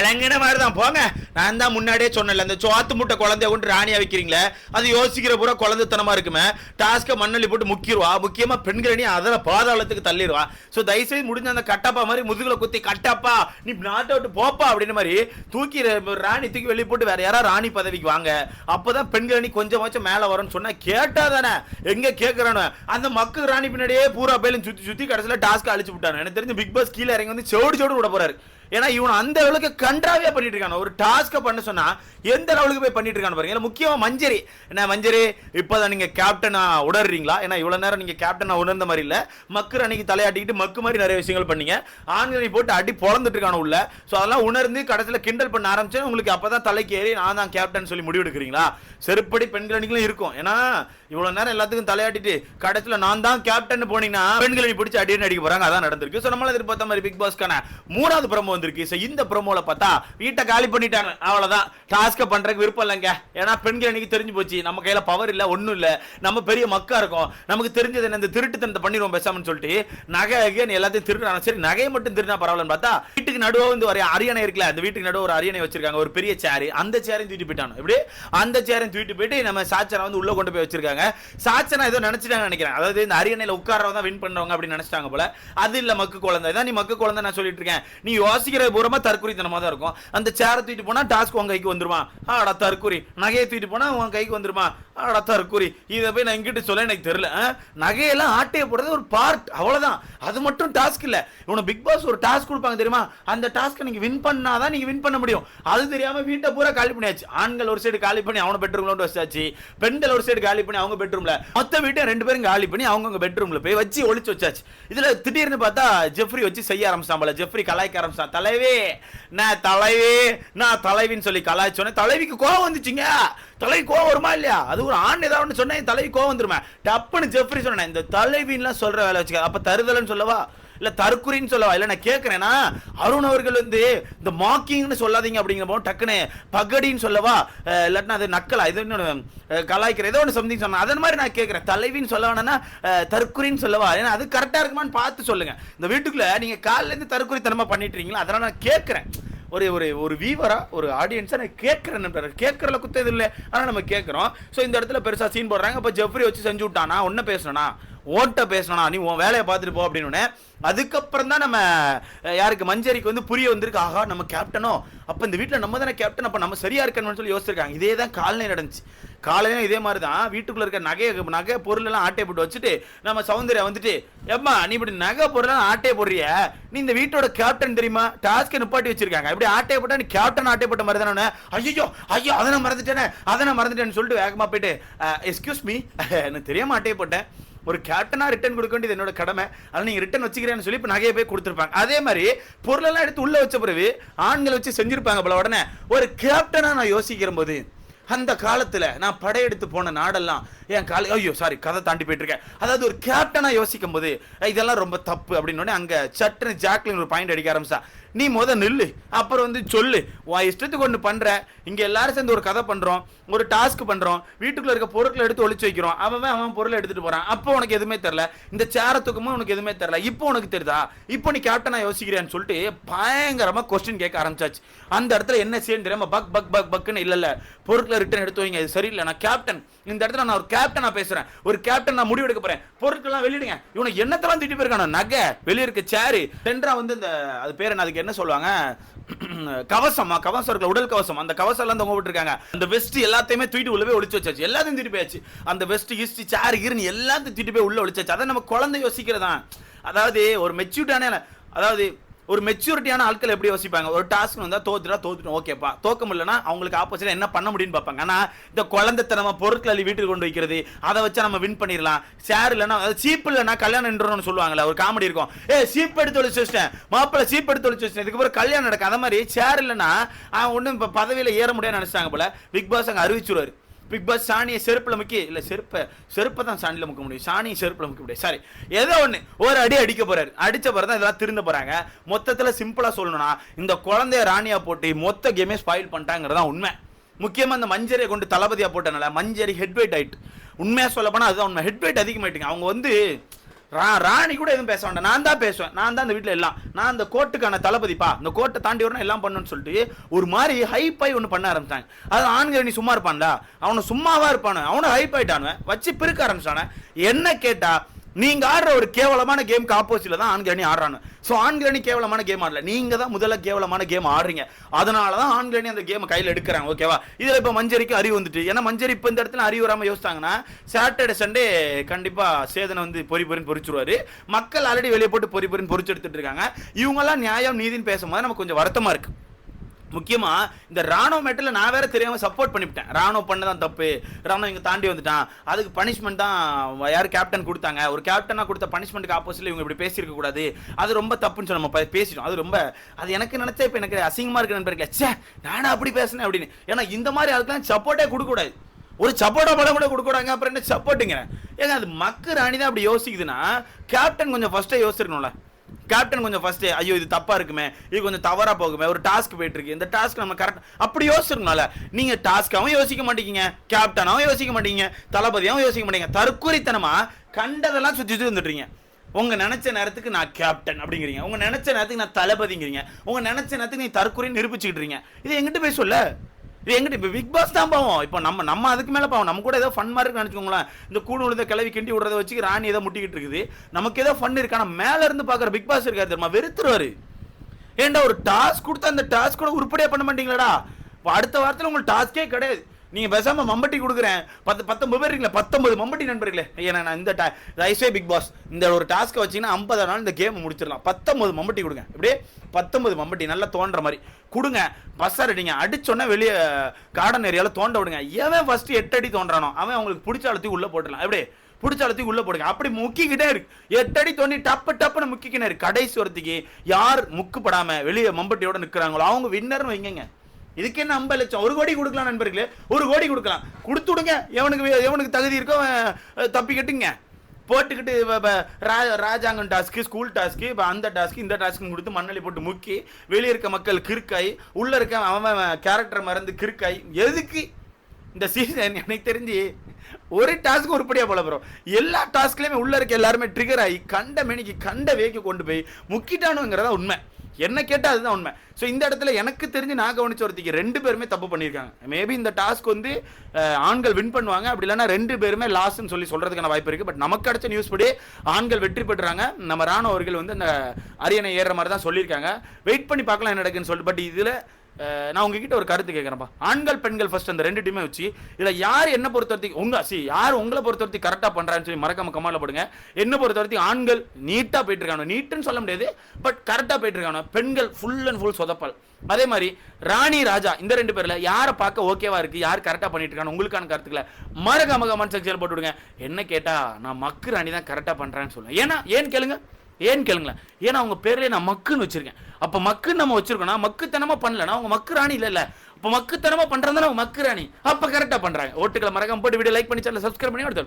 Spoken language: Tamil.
விளங்குன மாதிரி தான் போங்க. நான் தான் முன்னாடியே சொன்னேன்ல இந்த சோத்து முட்டை குழந்தைய கொண்டு ராணியா வைக்கிறீங்களே? அது யோசிக்கிற பூரா குழந்தைத்தனமா இருக்குமே. டாஸ்க்கை மண்ணள்ளி போட்டு முக்கிடுவா முக்கியமா பெண்கள் அதில் பாதாளத்துக்கு தள்ளிடுவா ஸோ தயவுசெய்து முடிஞ்ச அந்த கட்டப்பா மாதிரி முதுகில் குத்தி கட்டப்பா நீ நாட்டை விட்டு போப்பா அப்படின்னு மாதிரி தூக்கி ராணி தூக்கி வெளியே போட்டு வேற யாராவது ராணி பதவிக்கு வாங்க. அப்போதான் பெண்கள் அணி கொஞ்சமாச்சும் மேலே வரும்னு சொன்னா கேட்டா தானே? எங்க கேட்கறானு அந்த மக்கள் ராணி பின்னாடியே பூரா பேலும் சுத்தி சுத்தி கடைசியில் டாஸ்க் அழிச்சு விட்டாங்க எனக்கு தெரிஞ்சு பிக் பாஸ் கீழே இறங்கி வந்து சோடு செவடு விட போறாரு. ஏன்னா இவன் அந்த அளவுக்கு கன்றாவே பண்ணிட்டு இருக்கான். ஒரு டாஸ்க்கை பண்ண சொன்னா எந்த லெவலுக்கு போய் பண்ணிட்டு இருக்கான்னு பாருங்க. முக்கியமா மஞ்சரி. என்ன மஞ்சரி இப்பதான் நீங்க கேப்டனா உணர்றீங்களா ஏன்னா இவ்வளவு நேரம் நீங்க கேப்டனா உணர்ந்த மாதிரி இல்ல. மக்கள் அன்னைக்கு தலையாட்டிக்கிட்டு மக்கு மாதிரி நிறைய விஷயங்கள் பண்ணீங்க. ஆண்களை போட்டு அடி பொழந்துட்டு இருக்கான உள்ள. சோ அதெல்லாம் உணர்ந்து கடைசியில கிண்டல் பண்ண ஆரம்பிச்சு உங்களுக்கு அப்பதான் தலைக்கு ஏறி நான் தான் கேப்டன் சொல்லி முடிவு எடுக்கிறீங்களா? செருப்படி பெண்கள் அணிகளும் இருக்கும். ஏன்னா இவ்வளவு நேரம் எல்லாத்துக்கும் தலையாட்டிட்டு கடைசியில நான் தான் கேப்டன் போனீங்கன்னா பெண்கள் அணி பிடிச்சி அடின்னு அடிக்க போறாங்க. அதான் நடந்திருக்கு. சோ நம்மளால எதிர்பார்த்த மாதிரி பிக் பாஸ்க்கான மூணாவது பிரமோ வந்திருக்கு. ஸோ இந்த ப்ரோமோவில் பார்த்தா வீட்டை காலி பண்ணிட்டாங்க. அவ்வளோதான் டாஸ்க்கை பண்ணுறதுக்கு விருப்பம் இல்லைங்க. ஏன்னா பெண்கள் அன்னைக்கு தெரிஞ்சு போச்சு. நம்ம கையில் பவர் இல்லை ஒன்றும் இல்லை. நம்ம பெரிய மக்கா இருக்கோம். நமக்கு தெரிஞ்சது என்ன? இந்த திருட்டுத்தனத்தை பண்ணிடுவோம் பேசாமன்னு சொல்லிட்டு நகை அகேன் எல்லாத்தையும் திருடுறாங்க. சரி நகையை மட்டும் திருடினா பரவாயில்லன்னு பார்த்தா வீட்டுக்கு நடுவாக வந்து ஒரு அரியணை இருக்குல்ல அந்த வீட்டுக்கு நடுவே ஒரு அரியணை வச்சிருக்காங்க. ஒரு பெரிய சேர் அந்த சேரையும் தூக்கிட்டு போயிட்டாங்க இப்படி அந்த சேரையும் தூக்கிட்டு போயிட்டு நம்ம சாச்சனை வந்து உள்ளே கொண்டு போய் வச்சிருக்காங்க. சாச்சனா ஏதோ நினச்சிட்டாங்க நினைக்கிறேன். அதாவது இந்த அரியணையில் உட்காரவங்க தான் வின் பண்ணுறவங்க அப்படின்னு நினச்சிட்டாங்க போல. அது இல்லை மக்கு குழந்தை. தான் நீ மக்கு குழந்தை நான் சொல்லிட்டு இருக்கேன். நீ யோசி யோசிக்கிறது பூரமா தற்குறித்தனமா தான் இருக்கும். அந்த சேரை தூக்கிட்டு போனா டாஸ்க் உன் கைக்கு வந்துருமா? ஆடா தற்குறி நகையை தூக்கிட்டு போனா உன் கைக்கு வந்துருமா? ஆடா தற்குறி இதை போய் நான் இங்கிட்டு சொல்ல எனக்கு தெரியல. நகையெல்லாம் ஆட்டையை போடுறது ஒரு பார்ட் அவ்வளவுதான். அது மட்டும் டாஸ்க் இல்ல. இவனை பிக் பாஸ் ஒரு டாஸ்க் கொடுப்பாங்க தெரியுமா? அந்த டாஸ்க்கை நீங்க வின் பண்ணாதான் நீங்க வின் பண்ண முடியும். அது தெரியாம வீட்டை பூரா காலி பண்ணியாச்சு. ஆண்கள் ஒரு சைடு காலி பண்ணி அவன பெட்ரூம்ல கொண்டு வச்சாச்சு. பெண்கள் ஒரு சைடு காலி பண்ணி அவங்க பெட்ரூம்ல மொத்த வீட்டை ரெண்டு பேரும் காலி பண்ணி அவங்க பெட்ரூமில் போய் வச்சு ஒழிச்சு வச்சாச்சு. இதுல திடீர்னு பார்த்தா ஜெஃப்ரி வச்சு செய்ய ஆரம்பிச்சான் போல. ஜெஃப்ரி கலாய்க்க ஆரம்பிச்சான். தலைவே நான் தலைவி நான் தலைவின்னு சொல்லி கலாய்ச்சோன்னே தலைவிக்கு கோவம் வந்துச்சுங்க. தலைவி கோவம் வருமா இல்லையா? அது ஒரு ஆண் ஏதாவது ஒண்ணு சொன்னா என் தலைவி கோவம் வந்துருமே. டப்புன்னு ஜெஃப்ரி சொன்னேன் இந்த தலைவின்லாம் சொல்ற வேலை வச்சுக்க அப்ப தருதலன்னு சொல்லவா? இல்ல தற்குறின்னு சொல்லவா? இல்ல நான் கேட்கிறேன்னா அருண் அவர்கள் வந்து இந்த மாக்கிங்னு சொல்லாதீங்க அப்படிங்கிற போது டக்குன்னு பகடின்னு சொல்லவா? இல்லாட்டினா அது நக்கலா? இது ஒன்று கலாய்க்கிற ஏதோ ஒன்று சம்திங் சொன்னா அதன் மாதிரி நான் கேட்கிறேன் தலைவின்னு சொல்ல வேணாம்னா தற்குறின்னு சொல்லவா? ஏன்னா அது கரெக்டாக இருக்குமான்னு பார்த்து சொல்லுங்க. இந்த வீட்டுக்குள்ள நீங்க காலிலேருந்து இருந்து தற்குறித்தனமா பண்ணிட்டு இருக்கீங்களா அதெல்லாம் நான் கேட்கிறேன் ஒரு ஒரு ஒரு வீவரா ஒரு ஆடியன்ஸா நான் கேட்கறேன் கேட்கறல குத்த இது இல்லை. ஆனால் நம்ம கேட்குறோம் ஸோ இந்த இடத்துல பெருசா சீன் போடுறாங்க. அப்போ ஜெஃப்ரி வச்சு செஞ்சு விட்டானா? ஒன்ன பேசணும்னா ஓட்ட பேசணும் நீ உன் வேலையை பார்த்துட்டு போ அப்படின்னு அதுக்கப்புறம் தான் நம்ம யாருக்கு மஞ்சரிக்கு வந்து புரிய வந்திருக்கு. ஆஹா நம்ம கேப்டனோ அப்போ இந்த வீட்டில் நம்ம தானே கேப்டன் அப்போ நம்ம சரியா இருக்கணும்னு சொல்லி யோசிச்சிருக்காங்க. இதே தான் காலையில் நடந்துச்சு. காலையில இதே மாதிரி தான் வீட்டுக்குள்ள இருக்க நகையை நகை பொருள் எல்லாம் ஆட்டை போட்டு வச்சுட்டு நம்ம சௌந்தர்யா வந்துட்டு ஏம்மா நீ இப்படி நகை பொருள் ஆட்டையை ஆட்டை போடுறிய? நீ இந்த வீட்டோட கேப்டன் தெரியுமா? டாஸ்க்கை நிப்பாட்டி வச்சிருக்காங்க. இப்படி ஆட்டை போட்டா நீ கேப்டன் ஆட்டை போட்ட மாதிரி தானே? ஐயோ ஐயோ அதை நான் மறந்துட்டேனே அதை நான் மறந்துட்டேன்னு சொல்லிட்டு வேகமா போயிட்டு எக்ஸ்கியூஸ் மீ எனக்கு தெரியாம ஆட்டையை போட்டேன். ஒரு கேப்டனா ரிட்டர்ன் கொடுக்க வேண்டியது என்னோட கடமை. அதனால் நீங்க ரிட்டர்ன் வச்சுக்கிறேன்னு சொல்லி இப்போ நகையை போய் கொடுத்துருப்பாங்க. அதே மாதிரி பொருளெல்லாம் எடுத்து உள்ள வச்ச பிறகு ஆண்கள் வச்சு செஞ்சுருப்பாங்க போல. உடனே ஒரு கேப்டனா நான் யோசிக்கிற போது அந்த காலத்துல நான் படையெடுத்து போன நாடெல்லாம் என் கால ஐயோ சாரி கதை தாண்டி போயிட்டு இருக்கேன் அதாவது ஒரு கேப்டனா யோசிக்கும் போது இதெல்லாம் ரொம்ப தப்பு அப்படின்னு அங்கே அங்க சட்டுன்னு ஜாக்லின் ஒரு பாயிண்ட் அடிக்க ஆரம்பிச்சா நீ முத நில்லு அப்புறம் வந்து சொல்லு. உன் இஷ்டத்துக்கு ஒன்று பண்ற இங்க எல்லாரும் சேர்ந்து ஒரு கதை பண்றோம் ஒரு டாஸ்க் பண்றோம். வீட்டுக்குள்ள இருக்க பொருட்களை எடுத்து ஒழிச்சு வைக்கிறோம். அவன் அவன் பொருளை எடுத்துட்டு போறான். அப்போ உனக்கு எதுவுமே தெரியல. இந்த சேர தூக்கமும் உனக்கு எதுவுமே தெரியல. இப்போ உனக்கு தெரியுதா? இப்போ நீ கேப்டனா யோசிக்கிறேன்னு சொல்லிட்டு பயங்கரமா கொஸ்டின் கேட்க ஆரம்பிச்சாச்சு. அந்த இடத்துல என்ன செய்யணும் தெரியாம பக் பக் பக் பக்னு இல்ல இல்ல. பொருட்களை ரிட்டர்ன் எடுத்து வைங்க அது சரியில்லை. நான் கேப்டன் இந்த இடத்துல நான் ஒரு கேப்டன் நான் பேசுறேன். ஒரு கேப்டன் நான் முடிவு எடுக்க போறேன். பொருட்கள்லாம் வெளியிடுங்க. இவனுக்கு என்னத்தெல்லாம் திட்டி போயிருக்கான? நகை வெளியே இருக்க சேரு டென்ட்ரா வந்து இந்த அது பேர் என்ன அதுக்கு என்ன சொல்லுவாங்க? கவசமா? கவசம் இருக்கல உடல் கவசம். அந்த கவசம் எல்லாம் தொங்க விட்டுருக்காங்க அந்த வெஸ்ட் எல்லாத்தையுமே தூக்கிட்டு உள்ளவே போய் வச்சாச்சு. எல்லாத்தையும் தூக்கிட்டு போயாச்சு. அந்த வெஸ்ட் ஈஸ்ட் சேர் இருன்னு எல்லாத்தையும் தூக்கிட்டு போய் உள்ள ஒழிச்சாச்சு அதை நம்ம குழந்தை யோசிக்கிறதா அதாவது ஒரு மெச்சூர்டான அதாவது ஒரு மெச்சூரிட்டியான ஆட்கள் எப்படி யோசிப்பாங்க? ஒரு டாஸ்க் வந்தா தோத்துட்டா தோத்துட்டோம். ஓகேப்பா தோக்க முடியலன்னா அவங்களுக்கு ஆப்போசிட் என்ன பண்ண முடியும்னு பார்ப்பாங்க. ஆனா இந்த குழந்தைத்தனமா பொருட்கள் அள்ளி வீட்டுக்கு கொண்டு வைக்கிறது அதை வச்சா நம்ம வின் பண்ணிடலாம். ஷேர் இல்லைன்னா சீப் இல்லைன்னா கல்யாணம் நின்றோம்னு சொல்லுவாங்கல்ல ஒரு காமெடி இருக்கும். ஏ சீப் எடுத்து ஒழிச்சு வச்சிட்டேன். மாப்பிள்ள சீப் எடுத்து ஒழிச்சு வச்சிட்டேன். இதுக்கப்புறம் கல்யாணம் நடக்கும் அந்த மாதிரி ஷேர் இல்லைன்னா ஒன்றும் இப்போ பதவியில் ஏற முடியாது நினைச்சாங்க போல. பிக் பாஸ் அங்கே அறிவிச்சுருவாரு. பிக் பாஸ் சாணியை செருப்பில் முக்கி இல்லை செருப்பை செருப்பை தான் சாணியில் முக்க முடியும். சாணியை செருப்பில் முக்க முடியும் சாரி ஏதோ ஒன்று ஒரு அடி அடிக்க போகிறாரு அடித்த பிறகு தான் இதெல்லாம் திருந்த போகிறாங்க மொத்தத்தில் சிம்பிளாக சொல்லணும்னா இந்த குழந்தைய ராணியா போட்டு மொத்த கேமே ஸ்பாயில் தான் உண்மை. முக்கியமாக இந்த மஞ்சரியை கொண்டு தளபதியாக போட்டனால மஞ்சரி ஹெட் வெயிட் ஆயிட்டு. உண்மையாக சொல்ல போனால் அதுதான் உண்மை. ஹெட் வெயிட் அதிகமாயிட்டுங்க. அவங்க வந்து ரா ராணி கூட எதுவும் பேச வேண்டாம். நான் தான் பேசுவேன். நான் தான் இந்த வீட்டில் எல்லாம். நான் அந்த கோர்ட்டுக்கான தளபதிப்பா இந்த கோர்ட்டை தாண்டி வரணும் எல்லாம் பண்ணணும்னு சொல்லிட்டு ஒரு மாதிரி ஹைப்பாய் ஒன்று பண்ண ஆரம்பிச்சாங்க. அது ஆண்கள் நீ சும்மா இருப்பான்ல அவனை சும்மாவா இருப்பானு. அவனை ஹைப் ஆயிட்டானுவன் வச்சு பிரிக்க ஆரம்பிச்சானே என்ன கேட்டால் நீங்க ஆடுற ஒரு கேவலமான கேம்க்கு ஆப்போசிட்ல தான் ஆண்கள் அணி ஆடுறாங்க. ஸோ ஆண்கள் அணி கேவலமான கேம் ஆடல. நீங்க தான் முதல்ல கேவலமான கேம் ஆடுறீங்க. அதனால தான் ஆண்கள் அணி அந்த கேமை கையில் எடுக்கிறாங்க ஓகேவா இதுல இப்போ மஞ்சரிக்கு அறிவு வந்துட்டு ஏன்னா மஞ்சரி இப்போ இந்த இடத்துல அறிவு வராமல் யோசிச்சாங்கன்னா சாட்டர்டே சண்டே கண்டிப்பா சேதனை வந்து பொறி பொறின்னு பொறிச்சிருவாரு. மக்கள் ஆல்ரெடி வெளியே போட்டு பொறி பொறின்னு பொறிச்சு எடுத்துட்டு இருக்காங்க. இவங்கெல்லாம் நியாயம் நீதின்னு பேசும்போது நமக்கு கொஞ்சம் வருத்தமா இருக்கு. முக்கியமா இந்த ராணுவ மேட்டில் நான் வேற தெரியாம சப்போர்ட் பண்ணிவிட்டேன். ராணுவ பண்ணதான் தப்பு. ராணுவம் இங்க தாண்டி வந்துட்டான். அதுக்கு பனிஷ்மெண்ட் தான் யார் கேப்டன் கொடுத்தாங்க? ஒரு கேப்டனா கொடுத்த பனிஷ்மெண்ட்டுக்கு ஆப்போசிட்ல இவங்க இப்படி பேசியிருக்க கூடாது. அது ரொம்ப தப்புன்னு சொல்லி நம்ம பேசிட்டோம். அது ரொம்ப அது எனக்கு நினைச்சா இப்போ எனக்கு அசிங்கமா இருக்கு நண்பர்களே. ச்சே நானும் அப்படி பேசினேன் அப்படின்னு. ஏன்னா இந்த மாதிரி அதுக்கெல்லாம் சப்போர்ட்டே கொடுக்க கூடாது ஒரு சப்போர்ட்டா படம் கூட கொடுக்கூடாங்க அப்புறம் என்ன சப்போர்ட்டுங்க ஏங்க அது மக்கள் ராணி தான் அப்படி யோசிக்குதுன்னா கேப்டன் கொஞ்சம் ஃபர்ஸ்டே யோசிச்சிருக்கணும்ல. கேப்டன் கொஞ்சம் ஃபர்ஸ்ட் ஐயோ இது தப்பா இருக்குமே இது கொஞ்சம் தவறா போகுமே ஒரு டாஸ்க் போயிட்டு இருக்கு இந்த டாஸ்க் நம்ம கரெக்ட் அப்படி யோசிச்சிருக்கனால நீங்க டாஸ்காவும் யோசிக்க மாட்டீங்க கேப்டனாவும் யோசிக்க மாட்டீங்க தளபதியாவும் யோசிக்க மாட்டீங்க தற்கொலைத்தனமா கண்டதெல்லாம் சுத்தி சுத்தி உங்க நினைச்ச நேரத்துக்கு நான் கேப்டன் அப்படிங்கிறீங்க. உங்க நினைச்ச நேரத்துக்கு நான் தளபதிங்கிறீங்க. உங்க நினைச்ச நேரத்துக்கு நீ தற்கொலை நிரூபிச்சுக்கிட்டு இருக்கீங்க. இது எங்கிட்ட போய் சொல்ல. இது எங்கிட்ட இப்போ பிக் பாஸ் தான் பாவம். இப்போ நம்ம நம்ம அதுக்கு மேலே பாவம். நம்ம கூட ஏதோ ஃபன் மாதிரி இருக்குன்னு நினச்சிக்கோங்களேன் இந்த கூடு உழுந்த கிளவி கிண்டி விடுறத வச்சு ராணி ஏதோ முட்டிக்கிட்டு இருக்குது. நமக்கு ஏதோ ஃபன் இருக்கு. ஆனால் மேலே இருந்து பார்க்குற பிக் பாஸ் இருக்காரு தெரியுமா? வெறுத்துருவாரு. ஏன்டா ஒரு டாஸ்க் கொடுத்தா அந்த டாஸ்க் கூட உருப்படியாக பண்ண மாட்டீங்களாடா. இப்போ அடுத்த வாரத்தில் உங்களுக்கு டாஸ்கே கிடையாது. நீங்கள் பேசாமல் மம்பட்டி கொடுக்குறேன். பத்து பத்தொம்பது பேர் இருக்கீங்களா பத்தொம்பது மம்பட்டி நண்பர்களே. ஏன்னா நான் இந்த ரைஸ்வே பிக் பாஸ் இந்த ஒரு டாஸ்க்கை வச்சிங்கன்னா ஐம்பது நாள் இந்த கேம் முடிச்சிடலாம். பத்தொம்பது மம்பட்டி கொடுங்க. இப்படியே பத்தொம்பது மம்பட்டி நல்லா தோன்ற மாதிரி. கொடுங்க. பஸ் அடிங்க அடிச்சோன்னே வெளியே கார்டன் ஏரியாவில் தோண்ட விடுங்க. எவன் ஃபஸ்ட்டு எட்டு அடி தோன்றானோ அவன் அவங்களுக்கு பிடிச்ச அழுத்தி உள்ளே போட்டுடலாம். எப்படி பிடிச்ச அழுத்தி உள்ளே போடுங்க. அப்படி முக்கிக்கிட்டே இருக்கு எட்டடி தோண்டி டப்பு டப்புன்னு முக்கிக்கிட்டே இருக்கு கடைசி வரத்துக்கு யார் முக்குப்படாமல் வெளியே மம்பட்டியோட நிற்கிறாங்களோ அவங்க வின்னர்னு வைங்கங்க. இதுக்கு என்ன ஐம்பது லட்சம் ஒரு கோடி கொடுக்கலாம் நண்பர்களே ஒரு கோடி கொடுக்கலாம். கொடுத்து விடுங்க எவனுக்கு எவனுக்கு தகுதி இருக்கோ அவன், தப்பிக்கட்டுங்க. போட்டுக்கிட்டு ரா- ராஜாங்கம் டாஸ்க்கு ஸ்கூல் டாஸ்க்கு இப்போ அந்த டாஸ்க்கு இந்த டாஸ்க்கு கொடுத்து மண்ணலி போட்டு முக்கி வெளியே இருக்க மக்கள் கிறுக்காய் உள்ளே இருக்க அவன் கேரக்டர் மறந்து கிறுக்காய் எதுக்கு? இந்த சீசன் எனக்கு தெரிஞ்சு ஒரு டாஸ்க்கு உருப்படியாக போல ப்ரோ எல்லா டாஸ்க்லேயுமே உள்ளே இருக்க எல்லாருமே ட்ரிகர் ஆகி கண்ட மேனிக்கு கண்ட வேக்கு கொண்டு போய் முக்கிட்டானுங்கிறதா உண்மை. என்ன கேட்டால் அதுதான் உண்மை. ஸோ இந்த இடத்துல எனக்கு தெரிஞ்சு நான் கவனிச்ச ஒருத்திக்கு ரெண்டு பேருமே தப்பு பண்ணியிருக்காங்க. மேபி இந்த டாஸ்க் வந்து ஆண்கள் வின் பண்ணுவாங்க. அப்படி இல்லைன்னா ரெண்டு பேருமே லாஸ்ன்னு சொல்லி சொல்கிறதுக்கான வாய்ப்பு இருக்குது பட் நமக்கு கிடைச்ச நியூஸ் படி ஆண்கள் வெற்றி பெற்றுறாங்க நம்ம ராணுவ அவர்கள் வந்து அந்த அரியணை ஏறுற மாதிரி தான் சொல்லியிருக்காங்க. வெயிட் பண்ணி பார்க்கலாம் என்ன நடக்குன்னு சொல்லிட்டு. பட் இதில் நான் உங்ககிட்ட ஒரு கருத்து கேட்குறேன்ப்பா ஆண்கள் பெண்கள் ஃபர்ஸ்ட் அந்த ரெண்டு டீமே வச்சு இதில் யார் என்ன பொறுத்த வரைக்கும் உங்க சி யார் உங்களை பொறுத்த கரெக்டாக பண்ணுறான்னு சொல்லி மறக்காம கமாலில் போடுங்க. என்ன பொறுத்த வரைக்கும் ஆண்கள் நீட்டாக போயிட்டு இருக்காங்க நீட்டுன்னு சொல்ல முடியாது பட் கரெக்டாக போயிட்டு இருக்காங்க பெண்கள் ஃபுல் அண்ட் ஃபுல் சொதப்பல். அதே மாதிரி ராணி ராஜா இந்த ரெண்டு பேரில் யாரை பார்க்க ஓகேவா இருக்கு யார் கரெக்டாக பண்ணிட்டு இருக்காங்க உங்களுக்கான கருத்துக்களை மறக்காம கமெண்ட் செக்ஷன் போட்டு விடுங்க என்ன கேட்டால் நான் மக்கு ராணி தான் கரெக்டாக பண்ணுறேன்னு சொல்லுவேன் ஏன்னா ஏன்னு கேளுங்க ஏன்னு கேளுங்களேன். ஏன்னா அவங்க பேர்லேயே நான் மக்குன்னு வச்சிருக்கேன். அப்போ மக்குன்னு நம்ம வச்சிருக்கோம்னா மக்குத்தனமா பண்ணலனா அவங்க மக்கு ராணி இல்லை இல்ல அப்ப மக்குத்தனமா பண்றாங்க அவங்க மக்கு ராணி. அப்போ கரெக்டாக பண்றாங்க. ஓட்டுகளை மறக்காம போட்டு வீடியோ லைக் பண்ணி சேனல் சப்ஸ்கிரைப் பண்ணி அடுத்த